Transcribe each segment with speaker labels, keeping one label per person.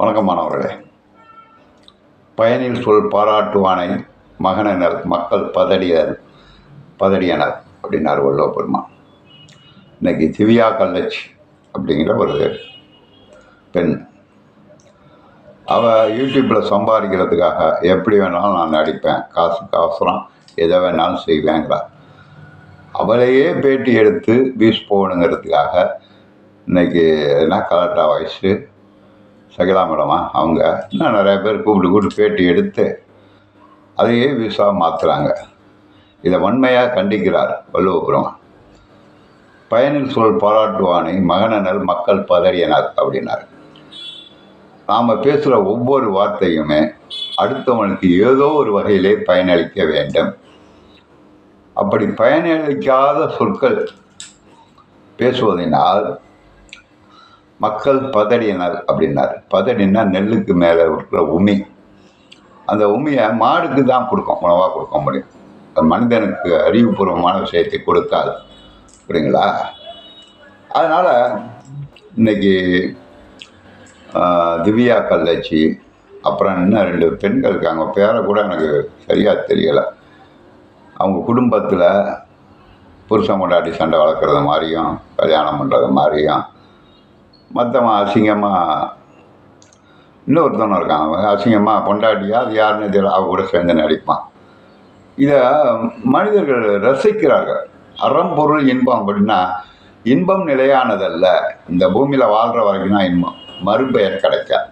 Speaker 1: வணக்கம் மாணவர்களே. பயனில் சொல் பாராட்டுவானை மகனினர் மக்கள் பதடியர் பதடியனர் அப்படின்னார் வல்லோ பெருமான் இன்னைக்கு திவ்யா கல்லச்சி அப்படிங்கிற ஒரு பெண். அவள் யூடியூப்பில் சம்பாதிக்கிறதுக்காக எப்படி வேணாலும் நான் நடிப்பேன் காசுக்கு அவசரம் எதை வேணாலும் செய்வேங்கிறார். அவளையே பேட்டி எடுத்து வீஸ் போகணுங்கிறதுக்காக இன்னைக்கு என்ன கலெக்டா வயசு சகிலா மேடமா? அவங்க இன்னும் நிறைய பேர் கூப்பிட்டு கூப்பிட்டு பேட்டி எடுத்து அதையே வியூஸாக மாற்றுறாங்க இதை வன்மையாக கண்டிக்கிறார் வள்ளுவபுரம். பயனில் சொல் பாராட்டுவானை மகனனர் மக்கள் பதறியனர் அப்படின்னார். நாம் பேசுகிற ஒவ்வொரு வார்த்தையுமே அடுத்தவனுக்கு ஏதோ ஒரு வகையிலே பயனளிக்க வேண்டும். அப்படி பயனளிக்காத சொற்கள் பேசுவதனால் மக்கள் பதடியினர் அப்படின்னார். பதடினா நெல்லுக்கு மேலே இருக்கிற உமி. அந்த உமியை மாடுக்கு தான் கொடுக்கும் உணவாக கொடுக்க முடியும் அது மனிதனுக்கு அறிவுபூர்வமான விஷயத்தை கொடுக்காது அப்படிங்களா அதனால் இன்னைக்கு திவ்யா கல்லச்சி அப்புறம் இன்னும் ரெண்டு பெண்கள் இருக்காங்க பேரை கூட எனக்கு சரியாக தெரியலை. அவங்க குடும்பத்தில் புருஷன் கொண்டாடி சண்டை வளர்க்குறது மாதிரியும் கல்யாணம் பண்ணுறது மாதிரியும் மற்றவன் அசிங்கமாக இன்னொருத்தவன் இருக்கான். அவன் அசிங்கமாக பொண்டாட்டியா அது யாருன்னு தெரியல. அவ கூட சேர்ந்து நடிப்பான். இதை மனிதர்கள் ரசிக்கிறார்கள். அறம்பொருள் இன்பம் அப்படின்னா இன்பம் நிலையானதல்ல. இந்த பூமியில் வாழ்கிற வரைக்கும் தான் இன்பம். மறுபெயர் கிடைக்காது.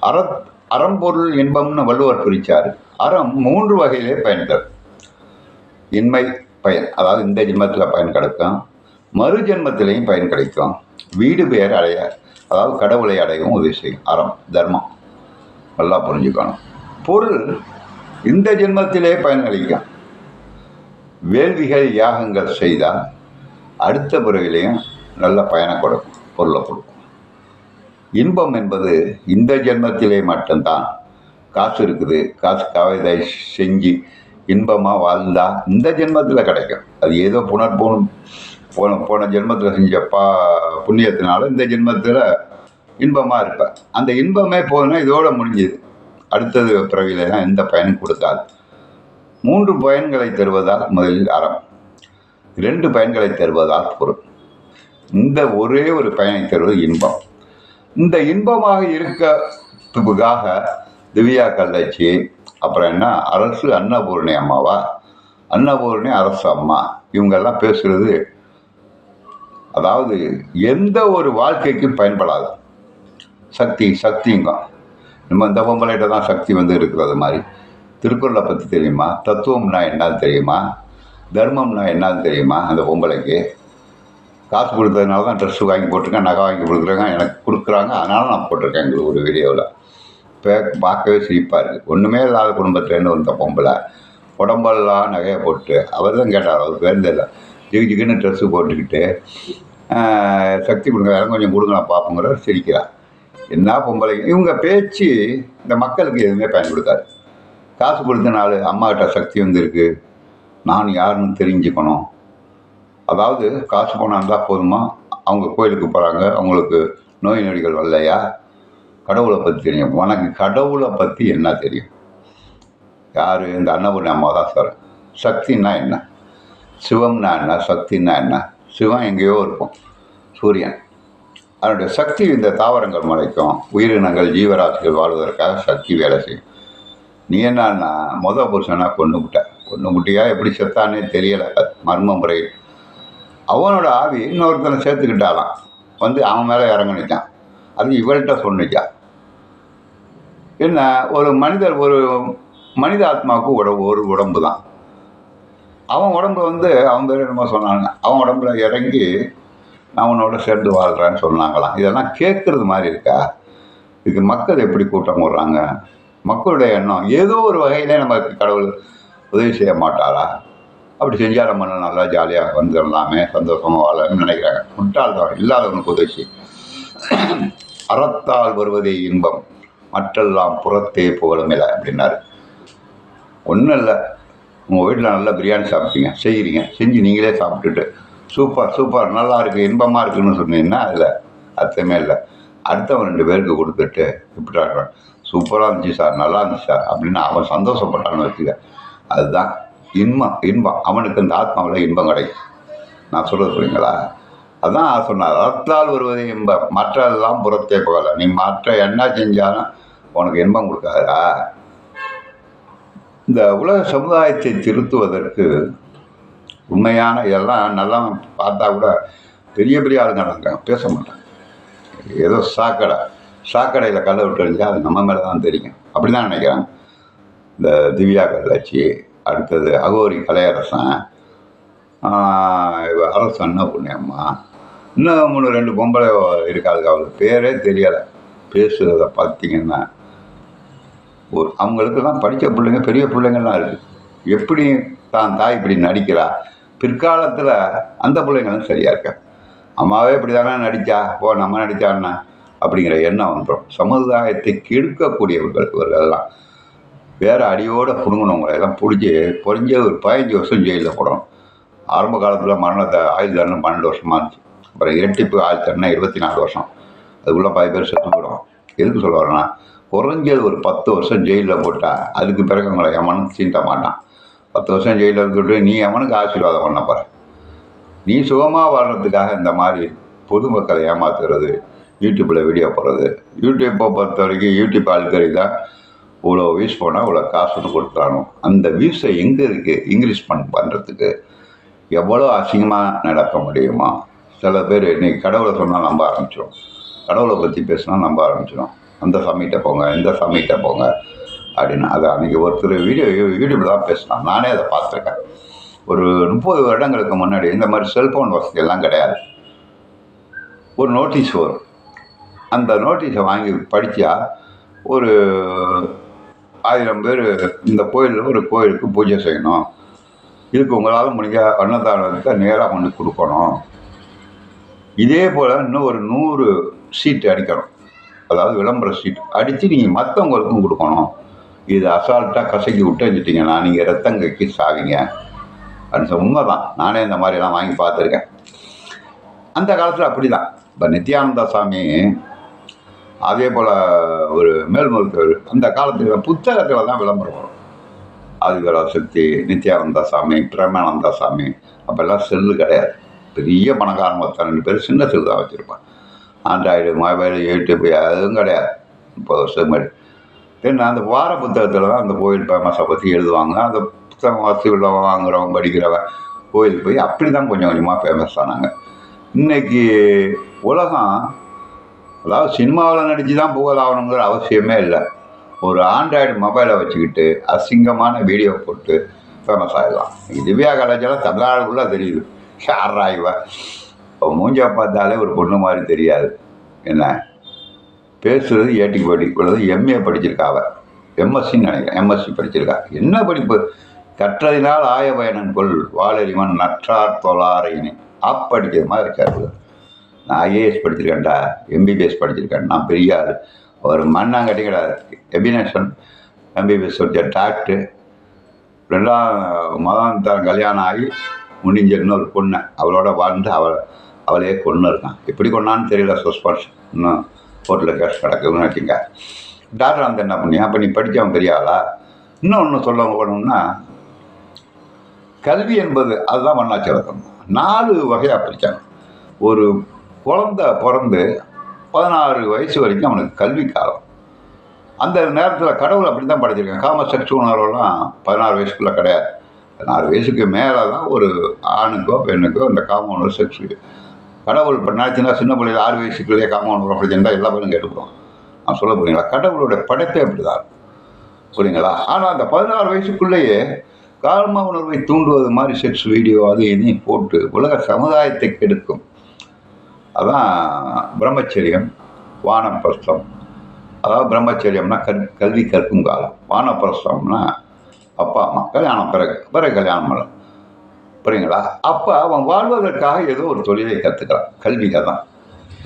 Speaker 1: அற அறம்பொருள் இன்பம்னு வள்ளுவர் பிரித்தார் அறம் மூன்று வகையிலே பயன் தரும் இன்மை பயன் அதாவது இந்த ஜென்மத்தில் பயன் கிடைக்கும். மறு ஜென்மத்திலையும் பயன் கிடைக்கும். வீடு பெயர் அடைய அதாவது கடவுளை அடையவும் உதவி செய்யும். அறம் தர்மம். நல்லா புரிஞ்சுக்கணும். பொருள் இந்த ஜென்மத்திலே பயனளிக்கும். வேள்விகள் யாகங்கள் செய்தால் அடுத்த பிறவிலையும் நல்ல பயனை கொடுக்கும் பொருளை கொடுக்கும். இன்பம் என்பது இந்த ஜென்மத்திலே மட்டும்தான். காசு இருக்குது காசு கவிதை செஞ்சு இன்பமாக வாழ்ந்தால் இந்த ஜென்மத்தில் கிடைக்கும். அது ஏதோ புனர்பூன் போன போன ஜென்மத்தில் செஞ்ச பா புண்ணியத்தினால இந்த ஜென்மத்தில் இன்பமாக இருப்பேன் அந்த இன்பமே போதுன்னா இதோட முடிஞ்சுது. அடுத்தது பிறவியில தான் எந்த பயனும் கொடுத்தால் மூன்று பயன்களை தருவதால் முதலில் அறம். இரண்டு பயன்களை தருவதால் பொருள். இந்த ஒரே ஒரு பயனை தருவது இன்பம். இந்த இன்பமாக இருக்கிறதுக்காக திவ்யா கல்லட்சி அப்புறம் என்ன? அரசு அன்னபூர்ணி அம்மாவா? அன்னபூர்ணி அரசு அம்மா. இவங்கெல்லாம் பேசுகிறது அதாவது எந்த ஒரு வாழ்க்கைக்கும் பயன்படாது. சக்தி சக்திங்க. நம்ம இந்த பொம்பளைகிட்ட தான் சக்தி வந்து இருக்கிறது மாதிரி. திருக்குறளை பற்றி தெரியுமா? தத்துவம்னா என்னன்னு தெரியுமா? தர்மம்னா என்னன்னு தெரியுமா? அந்த பொம்பளைக்கு. காசு கொடுத்ததுனால தான் ட்ரெஸ் வாங்கி போட்டிருக்கேன் நகை வாங்கி கொடுக்குறாங்க எனக்கு கொடுக்குறாங்க அதனால நான் போட்டிருக்கேன் எங்களுக்கு ஒரு வீடியோவில். இப்போ பார்க்கவே சிரிப்பாக இருக்குது ஒன்றுமே இல்லாத குடும்பத்துலேருந்து வந்த பொம்பளை உடம்பெல்லாம் நகையை போட்டு அவர் தான் கேட்டார் அவர் பேருந்து இல்லை ஜிகு ஜிகுன்னு ட்ரெஸ்ஸு போட்டுக்கிட்டு சக்தி கொடுங்க வேற கொஞ்சம் கொடுங்க நான் பார்ப்போங்கிற சிரிக்கிறார் என்ன பொம்பளை இவங்க பேச்சு இந்த மக்களுக்கு எதுவுமே பயன் கொடுக்காது. காசு நாள் அம்மாக்கிட்ட சக்தி வந்திருக்கு. நான் யாருன்னு தெரிஞ்சுக்கணும். அதாவது காசு பணம் இருந்தால் போதுமா? அவங்க கோயிலுக்கு போகிறாங்க அவங்களுக்கு நோய் நொடிகள் வரலையா? கடவுளை பற்றி தெரியும். உனக்கு கடவுளை பற்றி என்ன தெரியும்? யார்? இந்த அன்னபூர்ணி அம்மா தான் சார் சக்தின்னா என்ன? சிவம்னா என்ன சக்தின்னா என்ன சிவம் எங்கேயோ இருக்கும் சூரியன். அதனுடைய சக்தி இந்த தாவரங்கள் முளைக்கும் உயிரினங்கள் ஜீவராசிகள் வாழ்வதற்காக சக்தி வேலை செய்யும். நீ என்னன்னா மொத புருஷனாக கொண்டு முட்டை கொண்டு முட்டியா எப்படி செத்தானே தெரியலை மர்ம முறையில். அவனோட ஆவி இன்னொருத்தனை சேர்த்துக்கிட்டாலாம். வந்து அவன் மேலே இறங்கினிச்சான் அது இவள்கிட்ட சொன்னிச்சான் என்ன ஒரு மனிதர் ஒரு மனித ஆத்மாவுக்கு உடம்பு ஒரு உடம்பு தான் அவன் உடம்பு வந்து அவன் பேர் என்னமோ சொன்னாங்க. அவன் உடம்புல இறங்கி நான் உன்னோட சேர்ந்து வாழ்கிறேன்னு சொன்னாங்களாம். இதெல்லாம் கேட்குறது மாதிரி இருக்கா? இதுக்கு மக்கள் எப்படி கூட்டம் போடுறாங்க? மக்களுடைய எண்ணம் ஏதோ ஒரு வகையிலே நமக்கு கடவுள் உதவி செய்ய மாட்டாரா? அப்படி செஞ்சால் நம்ம நல்லா ஜாலியாக வந்துடலாமே சந்தோஷமாக வாழலாம்னு நினைக்கிறாங்க. முட்டாள் தான் இல்லாதவனுக்கு உதவி அறத்தால் வருவதே இன்பம் மற்றெல்லாம் புறத்தே புகழுமில்லை அப்படின்னாரு. ஒன்றும் இல்லை. உங்கள் வீட்டில் நல்லா பிரியாணி சாப்பிட்டீங்க. செய்கிறீங்க செஞ்சு நீங்களே சாப்பிட்டுட்டு. Super super. நல்லா இருக்குது இன்பமாக இருக்குன்னு சொன்னீங்கன்னா அதில் அர்த்தமே இல்லை. அடுத்தவன் ரெண்டு பேருக்கு கொடுத்துட்டு இப்படி சூப்பராக இருந்துச்சு சார். நல்லா இருந்துச்சு சார். அப்படின்னு அவன் சந்தோஷப்பட்டான்னு வச்சுக்க. அதுதான் இன்பம். இன்பம். அவனுக்கு இந்த ஆத்மாவில் இன்பம் கிடைக்கும். நான் சொல்கிறது புரியுங்களா? அதான் சொன்னார். அறத்தால் வருவது இன்பம். மற்றதெல்லாம் புறத்தே போகலை. நீ மற்ற என்ன செஞ்சாலும் உனக்கு இன்பம் கொடுக்காதா இந்த உலக சமுதாயத்தை திருத்துவதற்கு உண்மையான எல்லாம் நல்லா பார்த்தா கூட பெரிய பெரிய ஆளுங்க இருக்காங்க பேச மாட்டாங்க. ஏதோ சாக்கடை சாக்கடையில் கல்லை விட்டு அது நம்ம மேலே தான் தெரியும். அப்படி தான் நினைக்கிறாங்க. இந்த திவ்யா கல்லாச்சி அடுத்தது அகோரி கலையரசன் ஆஹ் அரசு அரசன் புண்ணியம்மா இன்னும் மூணு ரெண்டு பொம்பளை இருக்காது அவளுக்கு பேரே தெரியலை. பேசுகிறத பார்த்தீங்கன்னா ஒரு அவங்களுக்கெல்லாம் படித்த பிள்ளைங்க பெரிய பிள்ளைங்கள்லாம் இருக்குது எப்படி தான் தாய் இப்படி நடிக்கிறா? பிற்காலத்தில் அந்த பிள்ளைங்களும் சரியாக இருக்கா? அம்மாவே இப்படி தானே நடித்தா ஓ நம்ம நடித்தான்னா அப்படிங்கிற எண்ணம் வந்துடும். சமுதாயத்தை கெடுக்கக்கூடியவர்கள் இவர்கள்லாம் வேறு அடியோடு புடுங்கினவங்களை எல்லாம் பிடிச்சி குறைஞ்ச ஒரு பதினஞ்சு வருஷம் ஜெயிலில் போடணும். ஆரம்ப காலத்தில் மரணத்தை ஆயுள் தண்டனை பன்னெண்டு வருஷமாக இருந்துச்சு. அப்புறம் இரட்டிப்பு ஆயுள் தண்டனை இருபத்தி நாலு வருஷம். அதுக்குள்ளே பாதி பேர் செத்து போயிடும் எதுக்கு சொல்ல வரேன்னா குறைஞ்சது ஒரு பத்து வருஷம் ஜெயிலில் போட்டால் அதுக்கு பிறகு உங்களை எவனும் சீண்ட மாட்டான். பத்து வருஷம் ஜெயிலில் இருந்துட்டு நீ எவனுக்கு ஆசீர்வாதம் பண்ண போகிற நீ சுகமாக வாழ்கிறதுக்காக இந்த மாதிரி பொதுமக்களை ஏமாத்துறது யூடியூப்பில் வீடியோ போடுறது. யூடியூப்பை பொறுத்த வரைக்கும் யூடியூப் ஆளுக்கறி தான் இவ்வளோ வியூஸ் போனால் இவ்வளோ காசுன்னு கொடுத்துறானோ அந்த வியூஸை எங்கே இருக்குது இங்கிலீஷ் பண் பண்ணுறதுக்கு எவ்வளோ அசிங்கமாக நடக்க முடியுமா? சில பேர் இன்னைக்கு கடவுளை சொன்னால் நம்ப ஆரம்பிச்சிடும் கடவுளை பற்றி பேசினா நம்ப ஆரம்பிச்சிடும் அந்த சாமிகிட்ட போங்க இந்த சாமிகிட்ட போங்க அப்படின்னு அதை அன்றைக்கி ஒருத்தர் வீடியோ யூடியூப்பில் தான் பேசினான் நானே அதை பார்த்துருக்கேன். ஒரு முப்பது வருடங்களுக்கு முன்னாடி இந்த மாதிரி செல்ஃபோன் வசதி எல்லாம் கிடையாது. ஒரு நோட்டீஸ் வரும். அந்த நோட்டீஸை வாங்கி படித்தா ஒரு ஆயிரம் பேர் இந்த கோயிலில் ஒரு கோயிலுக்கு பூஜை செய்யணும். இதுக்கு உங்களால் முடிஞ்ச அன்னதானத்தை நேராக கொண்டு கொடுக்கணும். இதே போல் இன்னும் ஒரு நூறு சீட்டு அடிக்கணும். அதாவது விளம்பர சீட் அடித்து நீங்கள் மற்றவங்களுக்கும் கொடுக்கணும். இது அசால்ட்டாக கசக்கி விட்டு வச்சுட்டிங்கன்னா நீங்கள் ரத்தம் கக்கி சாவிங்க. அப்படின்னு உண்மை தான் நானே இந்த மாதிரிலாம் வாங்கி பார்த்துருக்கேன். அந்த காலத்தில் அப்படி தான் இப்போ நித்யானந்தா சாமி அதே போல் ஒரு மேல்மருத்துவர் அந்த காலத்தில் புத்தகத்தில் தான் விளம்பரம் வரும். ஆதிவரா சக்தி நித்யானந்தா சாமி பிரேமானந்தா சாமி அப்போல்லாம் செல்லு கிடையாது. பெரிய பணக்காரன் மொத்தம் ரெண்டு பேர் சின்ன செல்லு தான் வச்சுருப்பான். ஆண்ட்ராய்டு மொபைல் யூடியூப் அதுவும் கிடையாது. முப்பது வருஷம் மாதிரி தென் அந்த வார புத்தகத்தில் தான் அந்த கோயில் ஃபேமஸை பற்றி எழுதுவாங்க. அந்த புத்தகம் வசதி உள்ளவன் வாங்குறவன் படிக்கிறவன் கோயில் போய் அப்படி தான் கொஞ்சம் கொஞ்சமாக ஃபேமஸ் ஆனாங்க. இன்றைக்கி உலகம் அதாவது சினிமாவில் நடித்து தான் புகழாகணுங்கிற அவசியமே இல்லை. ஒரு ஆண்ட்ராய்டு மொபைலை வச்சுக்கிட்டு அசிங்கமான வீடியோ போட்டு ஃபேமஸ் ஆகிடலாம் திவ்யா காலேஜெல்லாம் தமிழ்நாடுக்குள்ளே தெரியுது. யாரா இவ அவன் மூஞ்சா பார்த்தாலே ஒரு பொண்ணு மாதிரி தெரியாது. என்ன? பேசுறது ஏட்டிக்கு படி உள்ளது எம்ஏ படிச்சிருக்கா அவள் எம்எஸ்சின்னு நினைக்கிறேன். எம்எஸ்சி படிச்சிருக்கா. என்ன படிப்பு? கற்றதினால் ஆய பயணம் கொள் வாழறிவன் நற்றார் தொழாரையினே. ஆப் படிக்கிற மாதிரி இருக்காரு நான் ஐஏஎஸ் படிச்சிருக்கேன்டா. எம்பிபிஎஸ் படிச்சிருக்கேன். நான் பெரிய ஆள். ஒரு மண்ணாங்கட்டி கிடையாது எபினேஷன் எம்பிபிஎஸ் படித்த டாக்டர் ரெண்டாம் மதம் தரம் கல்யாணம் ஆகி முடிஞ்ச இன்னொரு பொண்ணு. அவளோட வாழ்ந்து அவள் அவளையே கொண்டு இருக்கான். எப்படி கொண்டான்னு தெரியல சஸ்பென்ஸ். இன்னும் கோர்ட்டில் கேஸ் கிடக்குதுன்னு வச்சுங்க டாக்டர் அந்த என்ன பண்ணியா? அப்போ நீ படித்தவன் பெரிய ஆளா? இன்னும் ஒன்று சொல்ல போனோம்னா கல்வி என்பது அதுதான் வண்ணாச்சலக்கம் நாலு வகையாக பிரித்தாங்க ஒரு குழந்த பிறந்து பதினாறு வயசு வரைக்கும் அவனுக்கு கல்வி காலம். அந்த நேரத்தில் கடவுள் அப்படி தான் படைச்சிருக்காங்க. காம செக்ஸ் உணர்வுலாம் பதினாறு வயசுக்குள்ளே கிடையாது. பதினாறு வயசுக்கு மேலே தான் ஒரு ஆணுக்கோ பெண்ணுக்கோ இந்த காம உணர்வு செக்ஸ் கடவுள் இப்போ நினச்சினா சின்ன பிள்ளைகள் ஆறு வயசுக்குள்ளேயே காமன் உணர்வு இருந்தால் எல்லா பேரும் கேட்டுக்கிறோம் நான் சொல்ல போகிறீங்களா கடவுளுடைய படைப்பே அப்படி தான் புரியுங்களா? ஆனால் அந்த பதினாறு வயசுக்குள்ளேயே காம உணர்வை தூண்டுவது மாதிரி செக்ஸ் வீடியோ அது இதையும் போட்டு உலக சமுதாயத்தை கெடுக்கும். அதான் பிரம்மச்சரியம் வானப்பிரஸ்தம். அதாவது பிரம்மச்சரியம்னா கல் கல்வி கற்கும் காலம். வானப்பிரஸ்தம்னா அப்பா அம்மா. கல்யாணம் பிறகு பிறகு கல்யாணம் பண்ணலாம். புரியுங்களா அப்போ அவன் வாழ்வதற்காக ஏதோ ஒரு தொழிலை கற்றுக்கிறான் கல்வியை தான்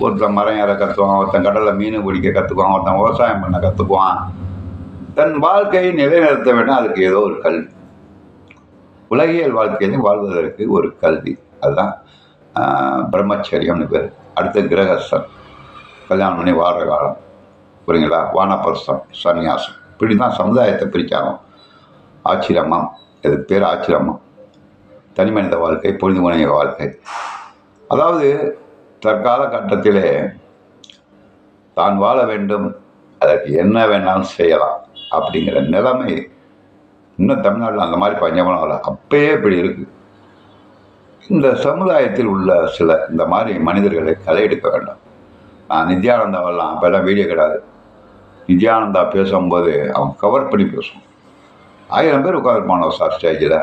Speaker 1: ஒருத்தன் மரம் ஏற கற்றுவான் ஒருத்தன் கடலில் மீன் பிடிக்க கற்றுக்குவான் ஒருத்தன் விவசாயம் பண்ண கற்றுக்குவான் தன் வாழ்க்கையை நிலைநிறுத்த வேண்டும் அதுக்கு ஏதோ ஒரு கல்வி. உலகியல் வாழ்க்கையிலும் வாழ்வதற்கு ஒரு கல்வி. அதுதான் பிரம்மச்சரியம்னு பேர். அடுத்து கிரகஸ்தன். கல்யாணம் பண்ணி வாடுற காலம். புரியுங்களா வானப்பிரஸ்தம் சன்னியாசம். இப்படி தான் சமுதாயத்தை பிரித்தாங்க ஆச்சிரமம். இதுக்கு பேர் ஆச்சிரமம். தனி மனித வாழ்க்கை பொழுது முனைய வாழ்க்கை. அதாவது தற்கால கட்டத்திலே தான் வாழ வேண்டும் அதற்கு என்ன வேணாலும் செய்யலாம் அப்படிங்கிற நிலைமை இன்னும் தமிழ்நாட்டில் அந்த மாதிரி பஞ்சமனம் வரல. அப்பயே இப்படி இருக்குது இந்த சமுதாயத்தில் உள்ள சில இந்த மாதிரி மனிதர்களை களை எடுக்க வேண்டாம். நான் நித்யானந்தாவெல்லாம் அப்போல்லாம் வீடியோ கிடையாது நித்யானந்தா பேசும்போது அவன் கவர் பண்ணி பேசுவான். ஆயிரம் பேர் உட்காந்துருப்பானோ சார் ஸ்டேஜில்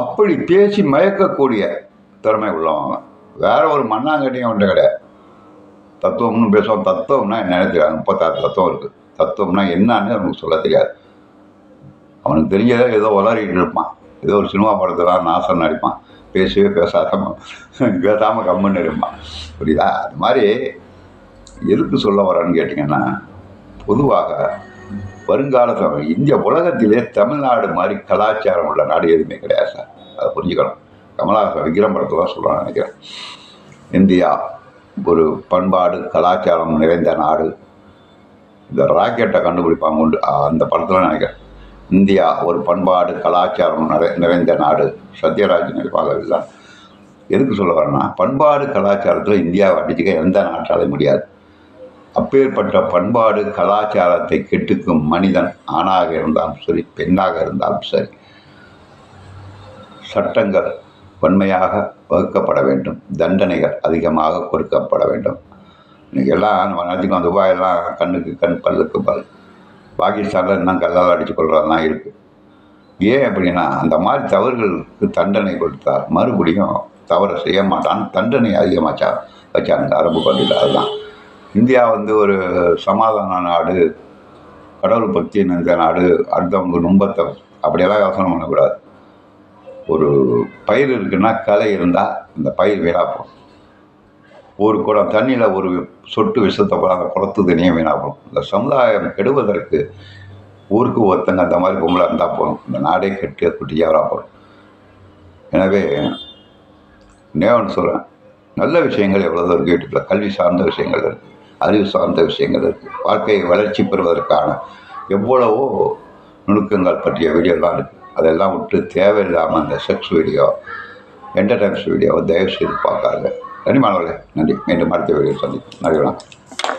Speaker 1: அப்படி பேசி மயக்கக்கூடிய திறமை உள்ளவன் வேற ஒரு மண்ணாங்கட்டியும் அவன்கிட்ட கிடையாது. தத்துவம்னு பேசுவான். தத்துவம்னா என்னன்னு தெரியாது முப்பத்தாறு தத்துவம் இருக்குது தத்துவம்னா என்னன்னு அவனுக்கு சொல்ல தெரியாது. அவனுக்கு தெரிஞ்சதை ஏதோ உளறிட்டு இருப்பான். ஏதோ ஒரு சினிமா படத்தில் நாசம் நடிப்பான். பேசவே பேசாத பேசாமல் கம்முன்னு இருப்பான். புரியுதா? அது மாதிரி எதுக்கு சொல்ல வரேன்னு கேட்டிங்கன்னா பொதுவாக வருங்காலத்தில் இந்திய உலகத்திலே தமிழ்நாடு மாதிரி கலாச்சாரம் உள்ள நாடு எதுவுமே கிடையாது சார். அதை புரிஞ்சுக்கணும். கமலஹாசன் விக்ரம் படத்தில் தான் சொல்கிறான்னு நினைக்கிறேன். இந்தியா ஒரு பண்பாடு கலாச்சாரம் நிறைந்த நாடு. இந்த ராக்கெட்டை கண்டுபிடிப்பாங்க உண்டு. அந்த படத்தில் நினைக்கிறேன். இந்தியா ஒரு பண்பாடு கலாச்சாரம் நிறை நிறைந்த நாடு. சத்யராஜ் நடிப்பாங்க எதுக்கு சொல்ல வரேன்னா பண்பாடு கலாச்சாரத்தில் இந்தியாவை அடிச்சுக்க எந்த நாட்டாலையும் முடியாது. அப்பேற்பட்ட பண்பாடு கலாச்சாரத்தை கெட்டுக்கும் மனிதன் ஆணாக இருந்தாலும் சரி பெண்ணாக இருந்தாலும் சரி சட்டங்கள் வன்மையாக வகுக்கப்பட வேண்டும் தண்டனைகள் அதிகமாக கொடுக்கப்பட வேண்டும். இன்னைக்கு எல்லாம் நம்ம நினச்சிக்கோம் துபாயெல்லாம் கண்ணுக்கு கண் பல்லுக்கு பல் பாகிஸ்தானில் இன்னும் கல்லால் அடித்து கொள்றதெல்லாம் இருக்குது ஏன் அப்படின்னா அந்த மாதிரி தவறுகளுக்கு தண்டனை கொடுத்தால் மறுபடியும் தவறை செய்ய மாட்டான். தண்டனை அதிகமாக வச்சாங்க அரபு பள்ளியில் அதுதான். இந்தியா வந்து ஒரு சமாதான நாடு கடவுள் பக்தி நிறைந்த நாடு அடுத்தவங்க நும்பத்தை அப்படியெல்லாம் யோசனை பண்ணக்கூடாது. ஒரு பயிர் இருக்குன்னா களை இருந்தால் அந்த பயிர் வீணாக போகும். ஒரு குடம் தண்ணியில் ஒரு சொட்டு விஷத்தை போல அந்த குளத்து தண்ணியும் வீணாக போகும். இந்த சமுதாயம் கெடுவதற்கு ஊருக்கு ஒருத்தங்க அந்த மாதிரி பொம்பளை இருந்தால் போதும். இந்த நாடே கெட்டு குட்டியாக போகும் எனவே நேவன் சொல்கிறேன் நல்ல விஷயங்கள் எவ்வளோ இருக்குது வீட்டுக்குள்ள? கல்வி சார்ந்த விஷயங்கள் இருக்குது அறிவு சார்ந்த விஷயங்கள் இருக்குது வாழ்க்கையை வளர்ச்சி பெறுவதற்கான எவ்வளவோ நுணுக்கங்கள் பற்றிய வீடியோலாம் இருக்குது அதெல்லாம் விட்டு தேவையில்லாமல் அந்த செக்ஸ் வீடியோ என்டர்டைன்ஸ் வீடியோவை தயவு செய்து பார்க்காது. நன்றி மாணவர்களே நன்றி. மீண்டும் அடுத்த வீடியோ சந்திப்போம். நன்றி வணக்கம்.